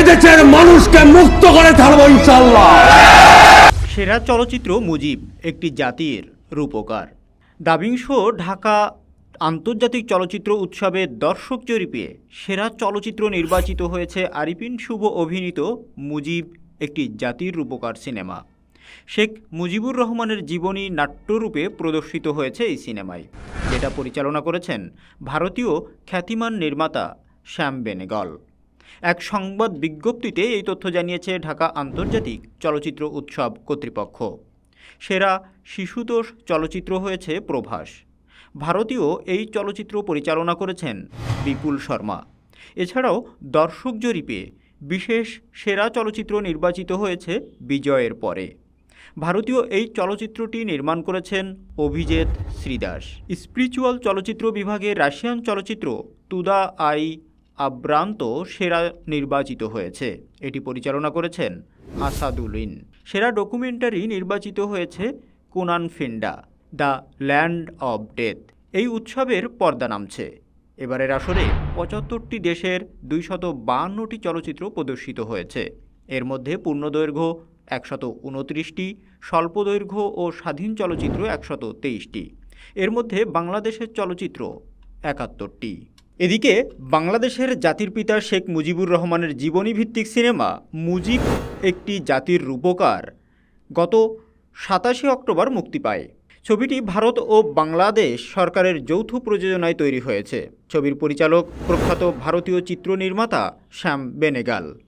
এদেশের মানুষকে মুক্ত করে ছাড়বো ইনশাল্লাহ সেরা চলচ্চিত্র মুজিব, একটি জাতির রূপকার। ডাবিং শো ঢাকা আন্তর্জাতিক চলচ্চিত্র উৎসবের দর্শক জরিপে সেরা চলচ্চিত্র নির্বাচিত হয়েছে আরিফিন শুভ অভিনীত মুজিব, একটি জাতির রূপকার সিনেমা। শেখ মুজিবুর রহমানের জীবনী নাট্যরূপে প্রদর্শিত হয়েছে এই সিনেমায়। যেটা পরিচালনা করেছেন ভারতীয় খ্যাতিমান নির্মাতা শ্যাম বেনেগল। এক সংবাদ বিজ্ঞপ্তিতে এই তথ্য জানিয়েছে ঢাকা আন্তর্জাতিক চলচ্চিত্র উৎসব কর্তৃপক্ষ। সেরা শিশুতোষ চলচ্চিত্র হয়েছে প্রভাস। ভারতীয় এই চলচ্চিত্র পরিচালনা করেছেন বিপুল শর্মা। এছাড়াও দর্শক জরিপে বিশেষ সেরা চলচ্চিত্র নির্বাচিত হয়েছে বিজয়ের পরে। ভারতীয় এই চলচ্চিত্রটি নির্মাণ করেছেন অভিজিৎ শ্রীদাস। স্পিরিচুয়াল চলচ্চিত্র বিভাগে রাশিয়ান চলচ্চিত্র তুদা আই আব্রান্ত সেরা নির্বাচিত হয়েছে। এটি পরিচালনা করেছেন আসাদুলিন সেরা ডকুমেন্টারি নির্বাচিত হয়েছে কোনান ফিন্ডা, দ্য ল্যান্ড অব ডেথ। এই উৎসবের পর্দা নামছে। এবারের আসরে পঁচাত্তরটি দেশের দুইশত বাহান্নটি চলচ্চিত্র প্রদর্শিত হয়েছে। এর মধ্যে পূর্ণদৈর্ঘ্য একশত উনত্রিশটি স্বল্পদৈর্ঘ্য ও স্বাধীন চলচ্চিত্র একশত তেইশটি এর মধ্যে বাংলাদেশের চলচ্চিত্র একাত্তরটি। এদিকে বাংলাদেশের জাতির পিতা শেখ মুজিবুর রহমানের জীবনীভিত্তিক সিনেমা মুজিব একটি জাতির রূপকার। গত সাতাশে অক্টোবর মুক্তি পায়। ছবিটি ভারত ও বাংলাদেশ সরকারের যৌথ প্রযোজনায় তৈরি হয়েছে। ছবির পরিচালক প্রখ্যাত ভারতীয় চিত্র নির্মাতা শ্যাম বেনেগাল।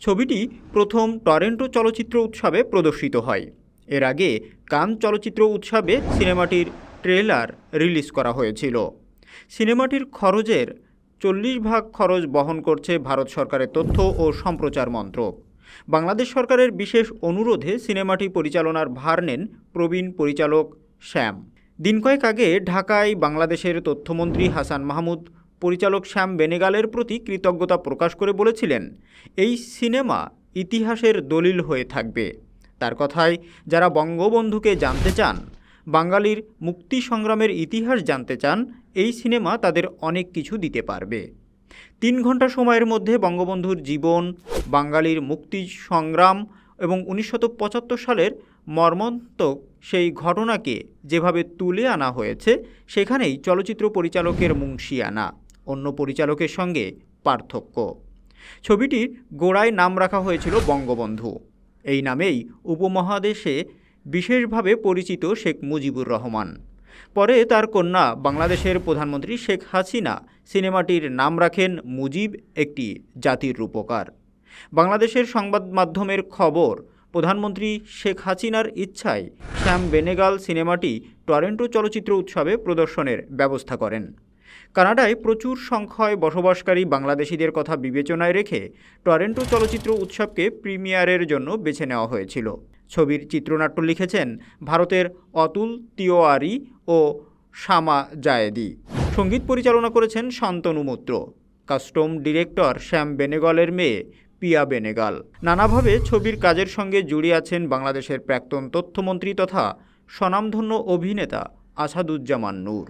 ছবিটি প্রথম টরেন্টো চলচ্চিত্র উৎসবে প্রদর্শিত হয়। এর আগে কান চলচ্চিত্র উৎসবে সিনেমাটির ট্রেলার রিলিজ করা হয়েছিল। সিনেমাটির খরচের চল্লিশ ভাগ খরচ বহন করছে ভারত সরকারের তথ্য ও সম্প্রচার মন্ত্রক। বাংলাদেশ সরকারের বিশেষ অনুরোধে সিনেমাটি পরিচালনার ভার নেন প্রবীণ পরিচালক শ্যাম। দিন কয়েক আগে ঢাকায় বাংলাদেশের তথ্যমন্ত্রী হাসান মাহমুদ, পরিচালক শ্যাম বেনেগালের প্রতি কৃতজ্ঞতা প্রকাশ করে বলেছিলেন, এই সিনেমা ইতিহাসের দলিল হয়ে থাকবে। তার কথায়, যারা বঙ্গবন্ধুকে জানতে চান, বাঙালির মুক্তি সংগ্রামের ইতিহাস জানতে চান এই সিনেমা তাদের অনেক কিছু দিতে পারবে। তিন ঘণ্টা সময়ের মধ্যে বঙ্গবন্ধুর জীবন, বাঙালির মুক্তি সংগ্রাম এবং উনিশশো পঁচাত্তর সালের মর্মন্তক সেই ঘটনাকে যেভাবে তুলে আনা হয়েছে, সেখানেই চলচ্চিত্র পরিচালকের মুংশিয়ানা অন্য পরিচালকের সঙ্গে পার্থক্য। ছবিটির গোড়ায় নাম রাখা হয়েছিল বঙ্গবন্ধু। এই নামেই উপমহাদেশে বিশেষভাবে পরিচিত শেখ মুজিবুর রহমান। পরে তার কন্যা বাংলাদেশের প্রধানমন্ত্রী শেখ হাসিনা সিনেমাটির নাম রাখেন মুজিব, একটি জাতির রূপকার। বাংলাদেশের সংবাদ মাধ্যমের খবর, প্রধানমন্ত্রী শেখ হাসিনার ইচ্ছায় শ্যাম বেনেগাল সিনেমাটি টরেন্টো চলচ্চিত্র উৎসবে প্রদর্শনের ব্যবস্থা করেন। কানাডায় প্রচুর সংখ্যায় বসবাসকারী বাংলাদেশিদের কথা বিবেচনায় রেখে টরেন্টো চলচ্চিত্র উৎসবকে প্রিমিয়ারের জন্য বেছে নেওয়া হয়েছিল। ছবির চিত্রনাট্য লিখেছেন ভারতের অতুল তিওয়ারি ও শামা জায়েদি। সংগীত পরিচালনা করেছেন শান্তনু মৈত্র। কাস্টম ডিরেক্টর শ্যাম বেনেগলের মেয়ে পিয়া বেনেগাল। নানাভাবে ছবির কাজের সঙ্গে জুড়ে আছেন বাংলাদেশের প্রাক্তন তথ্যমন্ত্রী তথা স্বনামধন্য অভিনেতা আসাদুজ্জামান নূর।